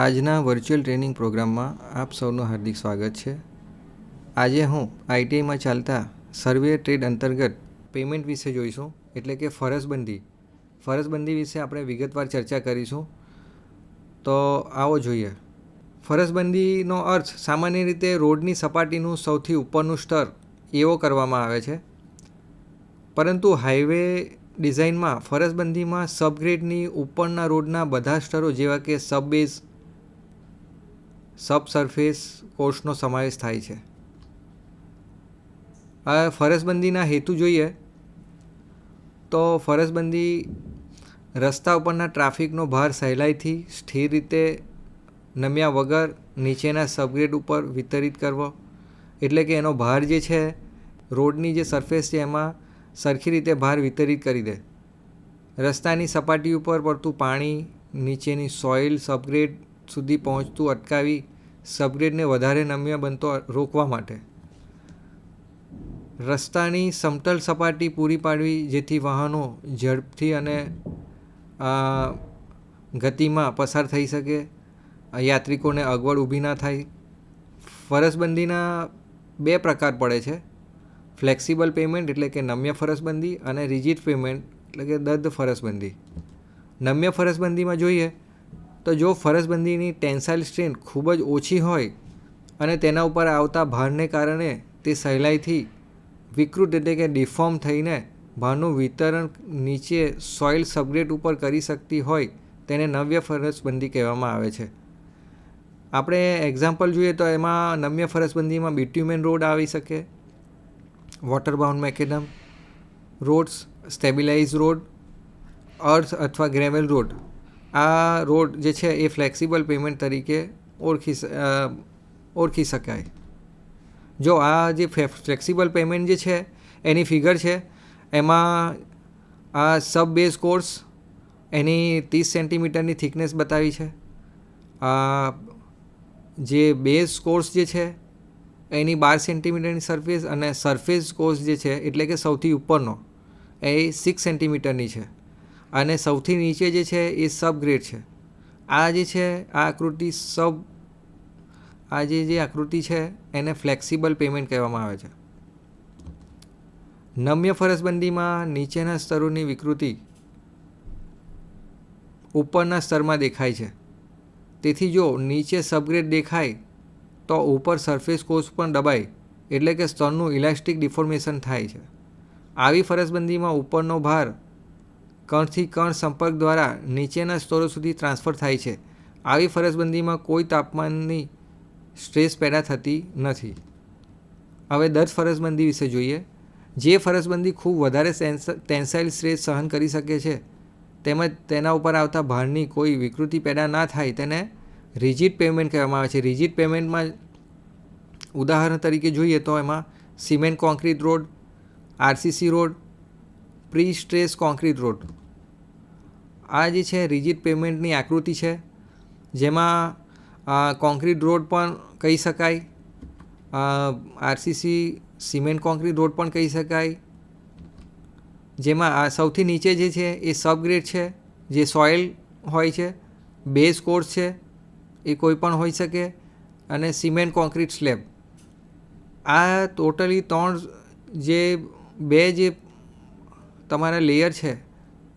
આજના virtual training પ્રોગ્રામમાં આપ સૌનું હાર્દિક સ્વાગત છે. આજે હું આઈટીઆઈમાં ચાલતા સર્વે ટ્રેડ અંતર્ગત પેમેન્ટ વિશે જોઈશું, એટલે કે ફરજબંધી. ફરજબંધી વિશે આપણે વિગતવાર ચર્ચા કરીશું. તો આવો જોઈએ. ફરજબંધીનો અર્થ સામાન્ય રીતે રોડની સપાટીનું સૌથી ઉપરનું સ્તર એવો કરવામાં આવે છે. પરંતુ હાઈવે ડિઝાઇનમાં ફરજબંધીમાં સબગ્રેડની ઉપરના રોડના બધા સ્તરો જેવા કે સબ બેઝ સબ સરફેસ કોર્સનો સમાવેશ થાય છે. આ ફરજબંધીના હેતુ જોઈએ તો ફરજબંધી રસ્તા ઉપરના ટ્રાફિકનો ભાર સહેલાઈથી સ્થિર રીતે નમ્યા વગર નીચેના સબગ્રેડ ઉપર વિતરિત કરવો. એટલે કે એનો ભાર જે છે, રોડની જે સરફેસ છે, એમાં સરખી રીતે ભાર વિતરિત કરી દે. રસ્તાની સપાટી ઉપર પડતું પાણી નીચેની સોઇલ સબગ્રેડ સુધી પહોંચતું, અટકાવી સબગ્રેડને વધારે નમ્ય બનતો રોકવા માટે. રસ્તાની સમતલ સપાટી પૂરી પાડવી જેથી વાહનો ઝડપથી અને ગતિમાં પસાર થઈ શકે. યાત્રિકોને અગવડ ઊભી ના થાય. ફરજબંધીના બે પ્રકાર પડે છે. ફ્લેક્સિબલ પેમેન્ટ એટલે કે નમ્ય ફરજબંધી અને રિજિટ પેમેન્ટ એટલે કે દદ ફરસબંધી. નમ્ય ફરજબંધીમાં જોઈએ તો જો ફરજબંધીની ટેન્સાઇલ સ્ટ્રેન્થ ખૂબ જ ઓછી હોય અને તેના ઉપર આવતા ભારને કારણે તે સહેલાઈથી વિકૃત એટલે કે ડિફોર્મ થઈને ભારનું વિતરણ નીચે સોઇલ સબગ્રેડ ઉપર કરી શકતી હોય તેને નવ્ય ફરજબંધી કહેવામાં આવે છે. આપણે એક્ઝામ્પલ જોઈએ તો એમાં નમ્ય ફરજબંધીમાં બિટ્યુમેન રોડ આવી શકે water bound macadam roads stabilize road, earth અથવા ગ્રેવેલ રોડ આ રોડ જે છે એ ફ્લેક્સિબલ પેમેન્ટ તરીકે ઓળખી ઓળખી શકાય. જો આ જે ફ્લેક્સિબલ પેમેન્ટ જે છે, એની ફિગર છે, એમાં આ સબ બેઝ કોર્સ એની ત્રીસ સેન્ટીમીટરની થિકનેસ બતાવી છે. આ જે બેઝ કોર્સ જે છે, એની બાર સેન્ટીમીટરની સરફેસ અને સરફેસ કોર્સ જે છે, એટલે કે સૌથી ઉપરનો, એ સિક્સ સેન્ટીમીટરની છે. અને સૌથી નીચે જે છે એ સબગ્રેડ છે. આ જે છે, આ આકૃતિ સબ, આ જે જે આકૃતિ છે એને ફ્લેક્સિબલ પેમેન્ટ કહેવામાં આવે છે. નમ્ય ફરજબંધીમાં નીચેના સ્તરોની વિકૃતિ ઉપરના સ્તરમાં દેખાય છે. તેથી જો નીચે સબગ્રેડ દેખાય, તો ઉપર સરફેસ કોર્સ પણ દબાય, એટલે કે સ્તરનું ઇલાસ્ટિક ડિફોર્મેશન થાય છે. આવી ફરજબંધીમાં ઉપરનો ભાર કણથી કણ સંપર્ક દ્વારા નીચેના સ્તરો સુધી ટ્રાન્સફર થાય છે. આવી ફરજબંધીમાં કોઈ તાપમાનની સ્ટ્રેસ પેદા થતી નથી. હવે દસ ફરજબંધી વિશે જોઈએ. જે ફરજબંધી ખૂબ વધારે ટેન્સાઇલ સ્ટ્રેસ સહન કરી શકે છે, તેમજ તેના ઉપર આવતા ભારની કોઈ વિકૃતિ પેદા ના થાય તેને રિજિડ પેમેન્ટ કહેવામાં આવે છે. રિજિડ પેમેન્ટમાં ઉદાહરણ તરીકે જોઈએ તો એમાં cement concrete road, RCC road pre stress concrete road આ જે છે, રિજિટ પેમેન્ટની આકૃતિ છે, જેમાં કોન્ક્રીટ રોડ પણ કહી શકાય આરસીસી સિમેન્ટ કોન્ક્રીટ રોડ પણ કહી શકાય, જેમાં આ સૌથી નીચે જે છે, એ સબગ્રેડ છે, જે સોઇલ હોય છે, બેઝ કોર્સ છે, એ કોઈ પણ હોઈ શકે, અને સિમેન્ટ કોન્ક્રીટ સ્લેબ. આ ટોટલી ત્રણ જે, બે જે તમારા લેયર છે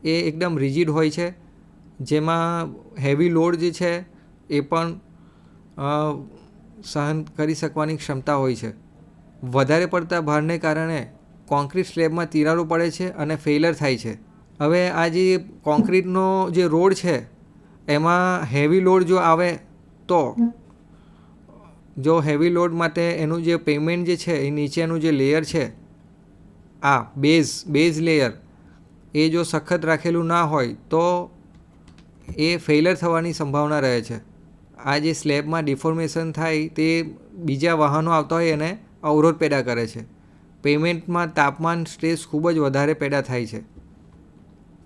એ એકદમ રિજિડ હોય છે. જેમાં હેવી લોડ જે છે, એ પણ સહન કરી શકવાની ક્ષમતા હોય છે. વધારે પડતા ભારને કારણે કોન્ક્રીટ સ્લેબમાં તિરાડો પડે છે અને ફેલર થાય છે. હવે આ જે કોન્ક્રીટનો જે રોડ છે, એમાં હેવી લોડ જો આવે તો જો હેવી લોડ માટે એનું જે પેમેન્ટ જે છે, એ નીચેનું જે લેયર છે, આ બેઝ બેઝ લેયર એ જો સખત રાખેલું ના હોય, તો એ ફેલર થવાની સંભાવના રહે છે. આ જે સ્લેબમાં ડિફોર્મેશન થાય તે બીજા વાહનો આવતા હોય એને અવરોધ પેદા કરે છે. પેમેન્ટમાં તાપમાન, સ્ટ્રેસ ખૂબ જ વધારે પેદા થાય છે.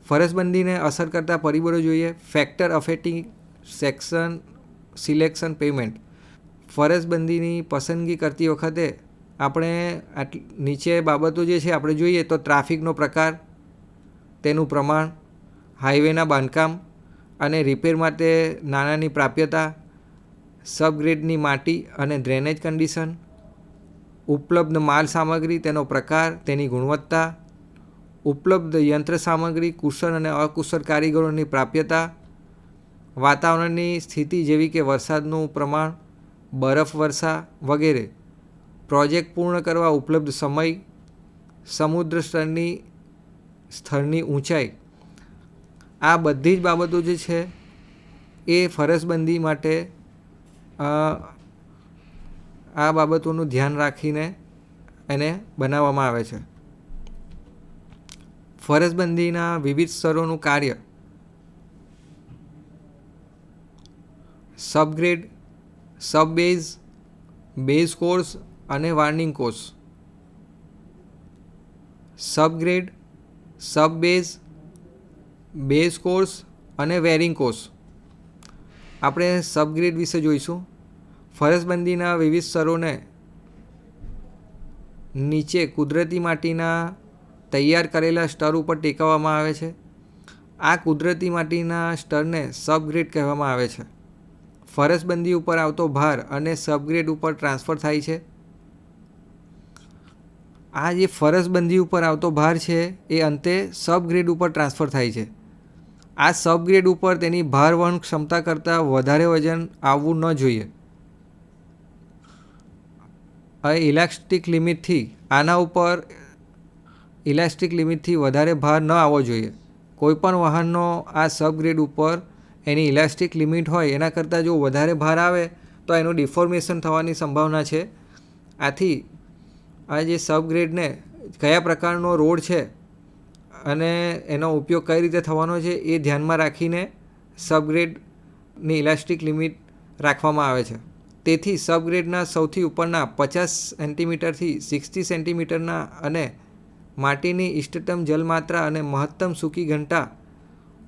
ફરજબંધીને અસર કરતા પરિબળો જોઈએ. Factor affecting section, selection pavement. ફરજબંધીની પસંદગી કરતી વખતે આપણે નીચે બાબતો જે છે આપણે જોઈએ તો ટ્રાફિકનો પ્રકાર તેનું પ્રમાણ, હાઈવેના બાંધકામ અને રિપેર માટે નાણાંની પ્રાપ્યતા, સબગ્રેડની માટી અને ડ્રેનેજ કન્ડિશન, ઉપલબ્ધ માલ સામગ્રી તેનો પ્રકાર, તેની ગુણવત્તા, ઉપલબ્ધ યંત્ર સામગ્રી, કુશળ અને અકુશળ કારીગરોની પ્રાપ્યતા, વાતાવરણની સ્થિતિ જેવી કે વરસાદનું પ્રમાણ, બરફ વર્ષા વગેરે. પ્રોજેક્ટ પૂર્ણ કરવા ઉપલબ્ધ સમય, સમુદ્ર સ્તરની સ્થળની ઊંચાઈ. આ બધી જ બાબતો જે છે, એ ફરજબંધી માટે આ બાબતોનું ધ્યાન રાખીને એને બનાવવામાં આવે છે. ફરજબંધીના વિવિધ સ્તરોનું કાર્ય. Subgrade sub base base course અને wearing course. Subgrade sub base base course અને વેરિંગ કોર્સ આપણે સબગ્રેડ વિશે જોઈશું. ફરજબંધીના વિવિધ સ્તરોને નીચે કુદરતી માટીના તૈયાર કરેલા સ્તર ઉપર ટેકવવામાં આવે છે. આ કુદરતી માટીના સ્તરને સબગ્રેડ કહેવામાં આવે છે. ફરજબંધી ઉપર આવતો ભાર અને સબગ્રેડ ઉપર ટ્રાન્સફર થાય છે. આ જે ફરજબંધી ઉપર આવતો ભાર છે, એ અંતે સબગ્રેડ ઉપર ટ્રાન્સફર થાય છે. આ સબગ્રેડ ઉપર તેની ભાર વહન ક્ષમતા કરતાં વધારે વજન આવવું ન જોઈએ. હવે ઇલાસ્ટિક લિમિટથી આના ઉપર ઇલાસ્ટિક લિમિટથી વધારે ભાર ન આવવો જોઈએ. કોઈપણ વાહનનો આ સબગ્રેડ ઉપર એની ઇલાસ્ટિક લિમિટ હોય, એના કરતાં જો વધારે ભાર આવે, તો એનું ડિફોર્મેશન થવાની સંભાવના છે. આથી આ જે સબગ્રેડને કયા પ્રકારનો રોડ છે અને એનો ઉપયોગ કઈ રીતે થવાનો છે એ ધ્યાનમાં રાખીને સબગ્રેડની ઇલાસ્ટિક લિમિટ રાખવામાં આવે છે. તેથી સબગ્રેડના સૌથી ઉપરના પચાસ સેન્ટીમીટરથી સિક્સટી સેન્ટીમીટરના અને માટીની ઇષ્ટતમ જલમાત્રા અને મહત્તમ સૂકી ઘંટા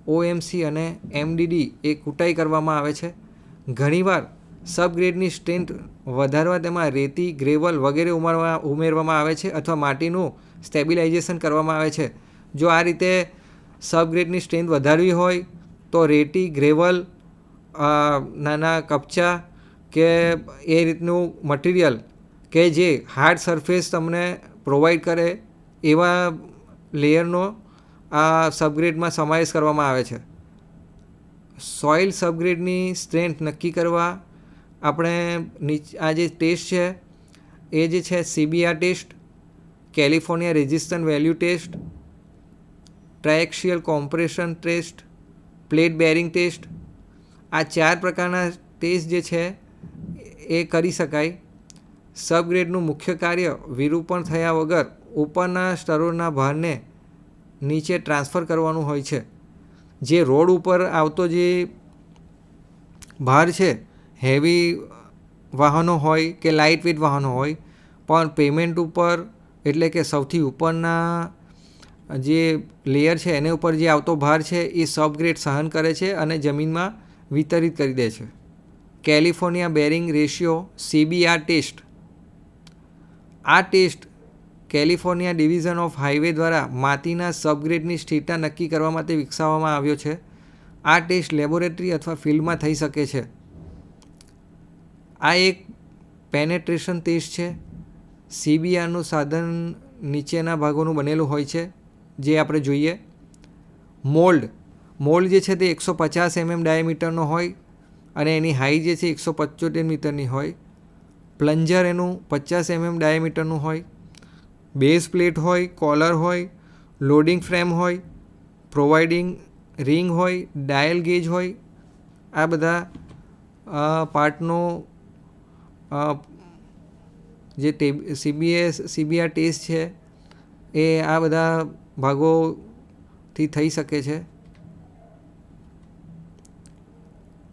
ઓએમસી અને એમડીડી એ કૂટાઈ કરવામાં આવે છે. ઘણીવાર સબગ્રેડની સ્ટ્રેન્થ વધારવા તેમાં રેતી, ગ્રેવલ વગેરે ઉમેરવા, ઉમેરવામાં આવે છે અથવા માટીનું સ્ટેબિલાઇઝેશન કરવામાં આવે છે. જો આ રીતે સબગ્રેડની સ્ટ્રેન્થ વધારવી હોય, તો રેતી, ગ્રેવલ નાના કપચા કે એ રીતનું મટીરિયલ કે જે હાર્ડ સરફેસ તમને પ્રોવાઈડ કરે એવા લેયરનો આ સબગ્રેડમાં સમાવેશ કરવામાં આવે છે. સોઇલ સબગ્રેડની સ્ટ્રેન્થ નક્કી કરવા આપણે નીચ આ જે ટેસ્ટ છે, એ જે છે CBR test, California resistant value test triaxial compression test, plate bearing test, આ ચાર પ્રકારના ટેસ્ટ જે છે, એ કરી શકાય. સબગ્રેડનું મુખ્ય કાર્ય વિરૂપણ થયા વગર ઉપરના સ્તરોના ભારને નીચે ટ્રાન્સફર કરવાનું હોય છે. જે રોડ ઉપર આવતો જે ભાર છે હેવી વાહનો હોય કે લાઇટ વેટ વાહનો હોય, પણ પેમેન્ટ ઉપર એટલે કે સૌથી ઉપરના જે લેયર છે, એને ઉપર જે આવતો ભાર છે, એ સબગ્રેડ સહન કરે છે અને જમીનમાં વિતરિત કરી દે છે. California bearing ratio CBR test. આ test California division of highway દ્વારા માટીના સબગ્રેડની સ્થિરતા નક્કી કરવા માટે વિકસાવવામાં આવ્યો છે. આ ટેસ્ટ લેબોરેટરી અથવા ફિલ્ડમાં થઈ શકે છે. આ એક પેનેટ્રેશન ટેસ્ટ છે. સીબીઆરનું સાધન નીચેના ભાગોનું બનેલું હોય છે, જે આપણે જોઈએ. મોલ્ડ મોલ્ડ જે છે તે એકસો પચાસ એમએમ ડાયામીટરનો હોય અને એની હાઈ જે છે એકસો પંચોતેર મીટરની હોય. પ્લન્જર એનું પચાસ એમએમ ડાયામીટરનું હોય. બેઝ પ્લેટ હોય કોલર હોય લોડિંગ ફ્રેમ હોય પ્રોવાઇડિંગ રિંગ હોય ડાયલ ગેજ હોય. આ બધા પાર્ટનો જે ટે સીબીએસ સીબીઆર ટેસ્ટ છે, એ આ બધા ભાગોથી થઈ શકે છે.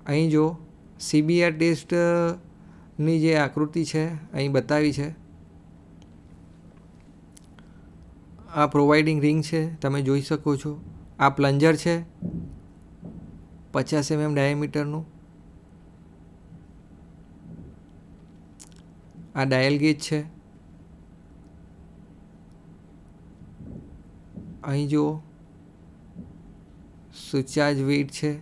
અહીં જો સીબીઆર ટેસ્ટની જે આકૃતિ છે, અહીં બતાવી છે. આ પ્રોવાઇડિંગ રિંગ છે, તમે જોઈ શકો છો. આ પ્લન્જર છે, પચાસ એમએમ ડાયામીટરનું આ ડાયલ ગેજ છે. અહીં જુઓ. સુચાર્જ વેઇટ છે.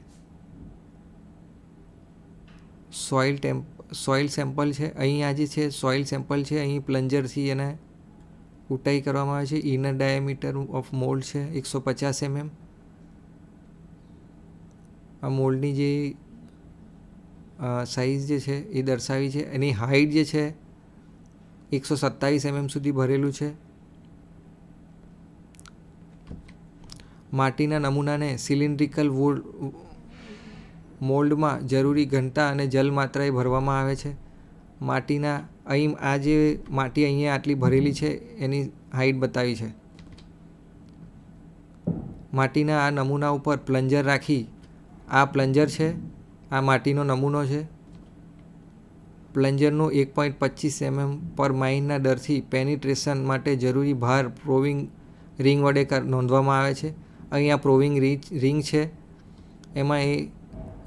સોઇલ ટેમ્પ, સોઇલ સેમ્પલ છે. અહીં આ જે છે, સોઇલ સેમ્પલ છે. અહીં પ્લન્જરથી એને ઉટાઈ કરવામાં આવે છે. ઇનર ડાયામીટર ઓફ મોલ્ડ છે, એકસો પચાસ એમએમ. આ મોલ્ડની જે સાઇઝ જે છે એ દર્શાવી છે. એની હાઇટ જે છે એકસો સત્તાવીસ એમએમ સુધી ભરેલું છે. માટીના નમૂનાને સિલિન્ડ્રિકલ વોલ મોલ્ડમાં જરૂરી ઘનતા અને જલમાત્રાએ ભરવામાં આવે છે. માટીના અહીં આ જે માટી અહીંયા આટલી ભરેલી છે એની હાઇટ બતાવી છે. માટીના આ નમૂના ઉપર પ્લન્જર રાખી આ પ્લન્જર છે, આ માટીનો નમૂનો છે. પ્લન્જરનો એક પોઈન્ટ પચીસ એમએમ પર માઇનના દરથી પેનિટ્રેશન માટે જરૂરી ભાર પ્રોવિંગ રિંગ વડે નોંધવામાં આવે છે. અહીંયા પ્રોવિંગ રિંગ છે. એમાં એ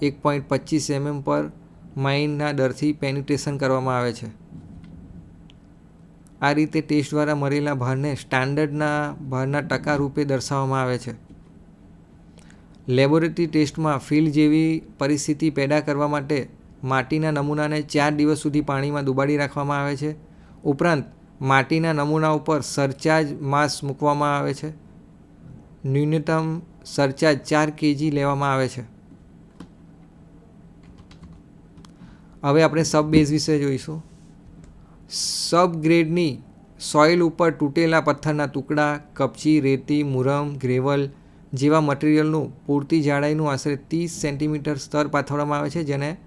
એક પોઈન્ટ પચીસ એમએમ પર માઇનના દરથી પેનિટ્રેશન કરવામાં આવે છે. આ રીતે ટેસ્ટ દ્વારા મળેલા ભારને સ્ટાન્ડર્ડના, ભારના ટકા રૂપે દર્શાવવામાં આવે છે. લેબોરેટરી ટેસ્ટમાં ફીલ જેવી પરિસ્થિતિ પેદા કરવા માટે માટીના નમૂનાને ચાર દિવસ સુધી પાણીમાં ડુબાડી રાખવામાં આવે છે. ઉપરાંત, માટીના નમૂના ઉપર સરચાર્જ માસ મૂકવામાં આવે છે. ન્યૂનતમ સરચાર્જ ચાર કેજી લેવામાં આવે છે. હવે આપણે સબ બેઝ વિશે જોઈશું. સબ ગ્રેડની સોઇલ ઉપર તૂટેલા પથ્થરના ટુકડા, કપચી, રેતી, મુરમ, ગ્રેવલ જેવા મટીરિયલનું પૂરતી જાડાઈનું આશરે ત્રીસ સેન્ટીમીટર સ્તર પાથરવામાં આવે છે, જેને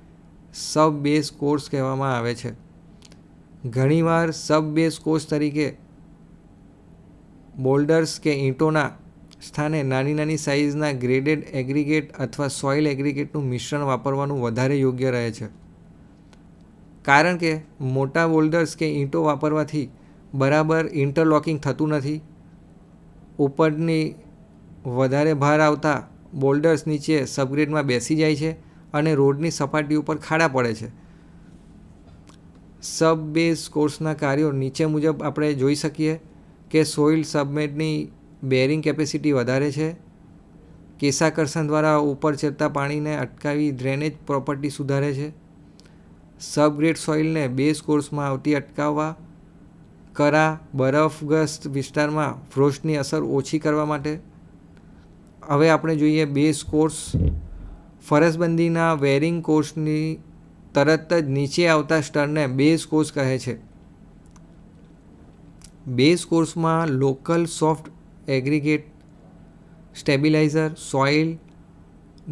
સબ બેઝ કોર્સ કહેવામાં આવે છે. ઘણીવાર સબ બેઝ કોર્સ તરીકે બોલ્ડર્સ કે ઈંટોના સ્થાને નાની નાની સાઇઝના ગ્રેડેડ એગ્રીગેટ અથવા સોઇલ એગ્રીગેટનું મિશ્રણ વાપરવાનું વધારે યોગ્ય રહે છે. કારણ કે મોટા બોલ્ડર્સ કે ઈંટો વાપરવાથી બરાબર ઇન્ટરલોકિંગ થતું નથી. ઉપરની વધારે ભાર આવતા બોલ્ડર્સ નીચે સબગ્રેડમાં બેસી જાય છે. અને રોડની સપાટી ઉપર ખાડા પડે છે. સબ બેઝ કોર્સના કાર્યો નીચે મુજબ આપણે જોઈ શકીએ કે સોઇલ સબમેટની બેરિંગ કેપેસિટી વધારે છે. કેસાકર્ષણ દ્વારા ઉપર ચડતા પાણીને અટકાવી ડ્રેનેજ પ્રોપર્ટી સુધારે છે. સબગ્રેડ સોઇલને બેઝ કોર્સમાં આવતી અટકાવવા, કરા બરફગ્રસ્ત વિસ્તારમાં ફ્રોસ્ટની અસર ઓછી કરવા માટે. હવે આપણે જોઈએ બેઝ કોર્સ ફરસબંધીના વેરિંગ કોર્સની તરત જ નીચે આવતા સ્તરને બેઝ કોર્સ કહે છે. બેઝ કોર્સમાં local soft aggregate, stabilizer, soil,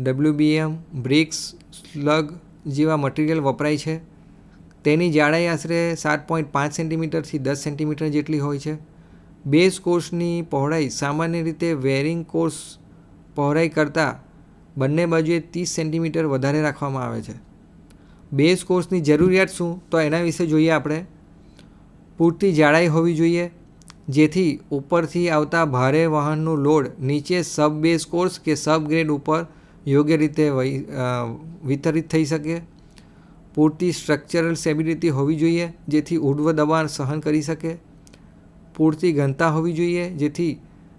WBM, bricks, slag જેવા મટીરિયલ વપરાય છે. તેની જાડાઈ આશરે સાત પોઈન્ટ પાંચ સેન્ટીમીટરથી દસ સેન્ટીમીટર જેટલી હોય છે. બેઝ કોર્સની પહોળાઈ સામાન્ય રીતે વેરિંગ કોર્સ પહોળાઈ કરતાં બંને બાજુએ ત્રીસ સેન્ટીમીટર વધારે રાખવામાં આવે છે. બેઝ કોર્સની જરૂરિયાત શું? તો એના વિશે જોઈએ આપણે. પૂરતી જાડાઈ હોવી જોઈએ, જેથી ઉપરથી આવતા ભારે વાહનનું લોડ નીચે સબ બેઝ કોર્સ કે સબ ગ્રેડ ઉપર યોગ્ય રીતે વિતરિત થઈ શકે. પૂરતી સ્ટ્રક્ચરલ સ્ટેબિલિટી હોવી જોઈએ, જેથી ઉર્ધ્વ દબાણ સહન કરી શકે. પૂરતી ઘનતા હોવી જોઈએ, જેથી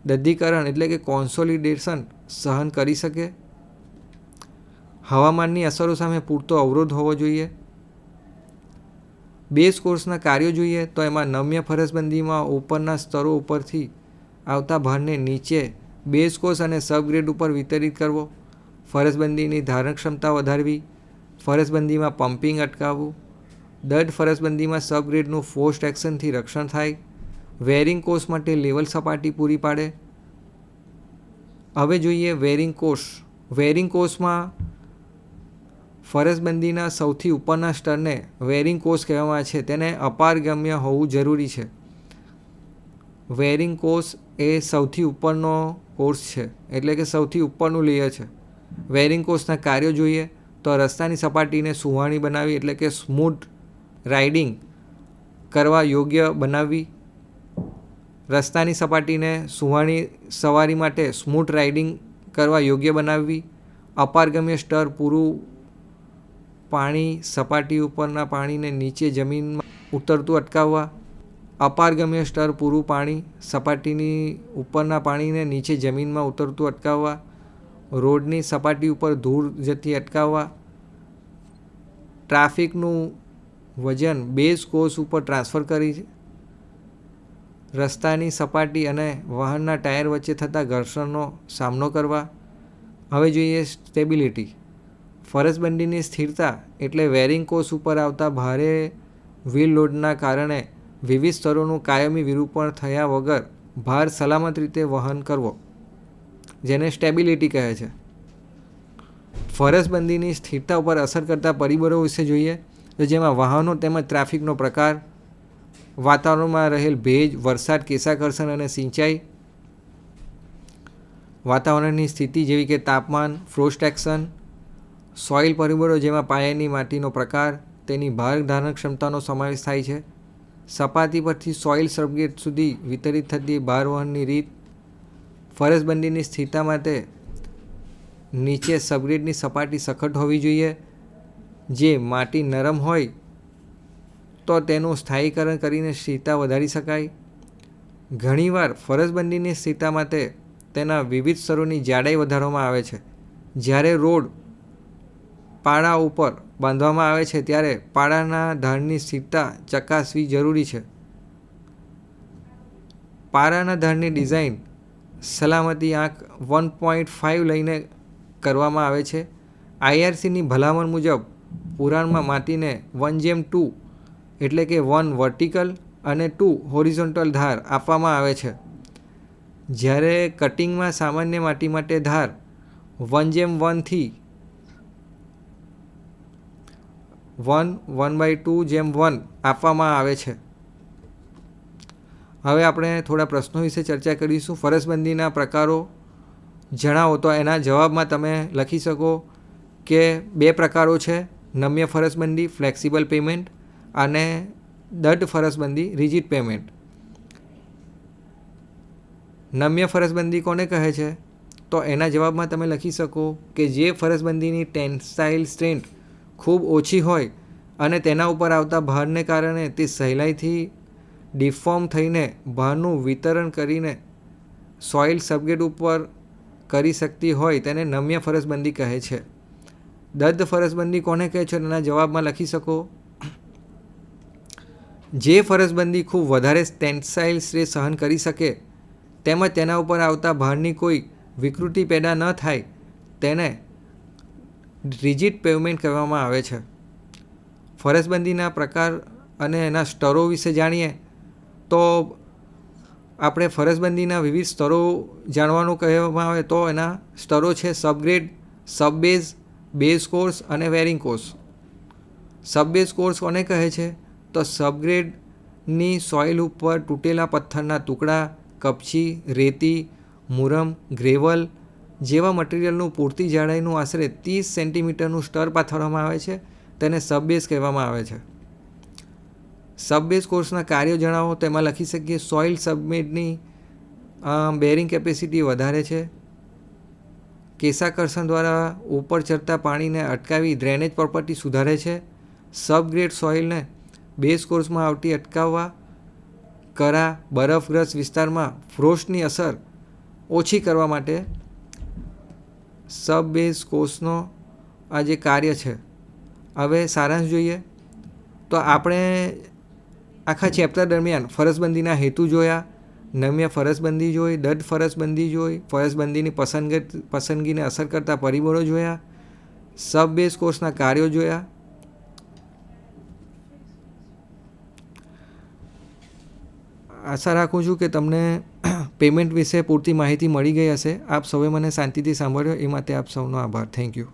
દદ્દીકરણ એટલે કે કોન્સોલિડેશન સહન કરી શકે. હવામાનની અસરો સામે પૂરતો અવરોધ હોવો જોઈએ. બેઝ કોર્સના કાર્યો જોઈએ તો એમાં નમ્ય ફરસબંધીમાં ઉપરના સ્તરો ઉપરથી આવતા ભારને નીચે બેઝ કોર્સ અને સબગ્રેડ ઉપર વિતરિત કરવો ફરસબંધીની ધારણ ક્ષમતા વધારવી ફરસબંધીમાં પમ્પિંગ અટકાવવું, દઢ ફરસબંધીમાં સબગ્રેડનું ફોસ્ટ એક્શનથી રક્ષણ થાય, વેરિંગ કોર્સ માટે લેવલ સપાટી પૂરી પાડે. હવે જોઈએ વેરિંગ કોર્સ. વેરિંગ કોર્સમાં ફરસબંધીના સૌથી ઉપરના સ્તરને વેરિંગ કોર્સ કહેવામાં છે. તેને અપારગમ્ય હોવું જરૂરી છે. વેરિંગ કોર્સ એ સૌથી ઉપરનો કોર્સ છે, એટલે કે સૌથી ઉપરનું લેયર છે. વેરિંગ કોર્સના કાર્યો જોઈએ તો રસ્તાની સપાટીને સુહાણી બનાવી, એટલે કે સ્મૂથ રાઇડિંગ કરવા યોગ્ય બનાવવી. રસ્તાની સપાટીને સુહાણી સવારી માટે સ્મૂથ રાઇડિંગ કરવા યોગ્ય બનાવવી. અપારગમ્ય સ્તર પૂરું પાણી સપાટી ઉપરના પાણીને નીચે જમીનમાં ઉતરતું અટકાવવા, અપારગમ્ય સ્તર પૂરું પાણી સપાટીની ઉપરના પાણીને નીચે જમીનમાં ઉતરતું અટકાવવા, રોડની સપાટી ઉપર ધૂળ જતી અટકાવવા, ટ્રાફિકનું વજન બેઝ કોર્સ ઉપર ટ્રાન્સફર કરી રસ્તાની સપાટી અને વાહનના ટાયર વચ્ચે થતા ઘર્ષણનો સામનો કરવા. હવે જોઈએ સ્ટેબિલિટી. ફરસબંધીની સ્થિરતા એટલે વેરિંગ કોર્સ ઉપર આવતા ભારે વ્હીલ લોડના કારણે વિવિધ સ્તરોનું કાયમી વિરૂપણ થયા વગર ભાર સલામત રીતે વહન કરવો, જેને સ્ટેબિલિટી કહે છે. ફરસબંધીની સ્થિરતા ઉપર અસર કરતા પરિબળો વિશે જોઈએ તો જેમાં વાહનો તેમજ ટ્રાફિકનો પ્રકાર, વાતાવરણમાં રહેલ ભેજ, વરસાદ કેશાકર્ષણ અને સિંચાઈ, વાતાવરણની સ્થિતિ જેવી કે તાપમાન, ફ્રોસ્ટ એક્શન સોઇલ પરિબળો જેમાં પાયાની માટીનો પ્રકાર, તેની ભાર ધારણ ક્ષમતાનો સમાવેશ થાય છે. સપાટી પરથી સોઇલ સબગેટ સુધી વિતરિત થતી ભાર વહનની રીત ફરજબંધીની સ્થિરતા માટે નીચે સબગ્રેડની સપાટી સખત હોવી જોઈએ. જે માટી નરમ હોય, તો તેનું સ્થાયીકરણ કરીને સ્થિરતા વધારી શકાય. ઘણીવાર ફરજબંધીની સ્થિરતા માટે તેના વિવિધ સ્તરોની જાડાઈ વધારવામાં આવે છે. જ્યારે રોડ પાળા ઉપર બાંધવામાં આવે છે ત્યારે પાળાના ધારની સ્થિરતા ચકાસવી જરૂરી છે. પાળાના ધારની ડિઝાઇન સલામતી આંક વન પોઈન્ટ ફાઇવ લઈને કરવામાં આવે છે. આઈઆરસીની ભલામણ મુજબ પુરાણમાં માટીને વન જેમ ટુ એટલે કે વન વર્ટિકલ અને ટુ હોરિઝોન્ટલ ધાર આપવામાં આવે છે. જ્યારે કટિંગમાં સામાન્ય માટી માટે ધાર વન જેમ વનથી વન વન બાય ટુ જેમ વન આપવામાં આવે છે. હવે આપણે થોડા પ્રશ્નો વિશે ચર્ચા કરીશું. ફરજબંધીના પ્રકારો જણાવો તો એના જવાબમાં તમે લખી શકો કે બે પ્રકારો છે. નમ્ય ફરજબંધી, ફ્લેક્સિબલ પેમેન્ટ અને દઢ ફરસબંધી રિજિટ પેમેન્ટ. નમ્ય ફરજબંધી કોને કહે છે? તો એના જવાબમાં તમે લખી શકો કે જે ફરજબંધીની ટેન્સાઇલ સ્ટ્રેન્થ ખૂબ ઓછી હોય અને તેના ઉપર આવતા ભારને કારણે તે સહેલાઈથી ડિફોર્મ થઈને ભારનું વિતરણ કરીને સોઇલ સબગેટ ઉપર કરી શકતી હોય તેને નમ્ય ફરજબંધી કહે છે. દદ્દ ફરસબંધી કોને કહે છે? એના જવાબમાં લખી શકો. જે ફરસબંધી ખૂબ વધારે સ્ટેન્સાઇલ સ્ટ્રેસ સહન કરી શકે તેમજ તેના ઉપર આવતા ભારની કોઈ વિકૃતિ પેદા ન થાય તેને રિજિટ પેમેન્ટ કહેવામાં આવે છે. ફરસબંધીના પ્રકાર અને એના સ્તરો વિશે જાણીએ, તો આપણે ફરજબંધીના વિવિધ સ્તરો જાણવાનું કહેવામાં આવે તો એના સ્તરો છે સબગ્રેડ, સબબેઝ, બેઝ કોર્સ અને વેરિંગ કોર્સ. સબબેઝ કોર્સ કોને કહે છે? તો સબગ્રેડની સોઇલ ઉપર તૂટેલા પથ્થરના ટુકડા, કપચી, રેતી, મુરમ, ગ્રેવલ જેવા મટીરિયલનું પૂરતી જાડાઈનું આશરે ત્રીસ સેન્ટીમીટરનું સ્તર પાથરવામાં આવે છે. તેને સબબેઝ કહેવામાં આવે છે. સબબેઝ કોર્સના કાર્યો જણાવો, તેમાં લખી શકીએ સોઇલ સબમિટની બેરિંગ કેપેસિટી વધારે છે. કેસાકર્ષણ દ્વારા ઉપર ચડતા પાણીને અટકાવી ડ્રેનેજ પ્રોપર્ટી સુધારે છે. સબગ્રેડ સોઇલને બેઝ કોર્સમાં આવતી અટકાવવા, કરા, બરફગ્રસ્ત વિસ્તારમાં ફ્રોસ્ટની અસર ઓછી કરવા માટે સબ બેઝ કોર્સનો આ જે કાર્ય છે હવે સારાંશ જોઈએ. તો આપણે આખા ચેપ્ટર દરમિયાન ફરજબંધીના હેતુ જોયા, નમ્ય ફરજબંધી જોઈ, દઢ ફરજબંધી જોઈ ફરજબંધીની પસંદગી પસંદગીને અસર કરતા પરિબળો જોયા સબ બેઝ કોર્સના કાર્યો જોયા. આશા રાખું છું કે તમને પેમેન્ટ વિશે પૂરતી માહિતી મળી ગઈ હશે. આપ સૌએ મને શાંતિથી સાંભળ્યો. એ માટે આપ સૌનો આભાર. Thank you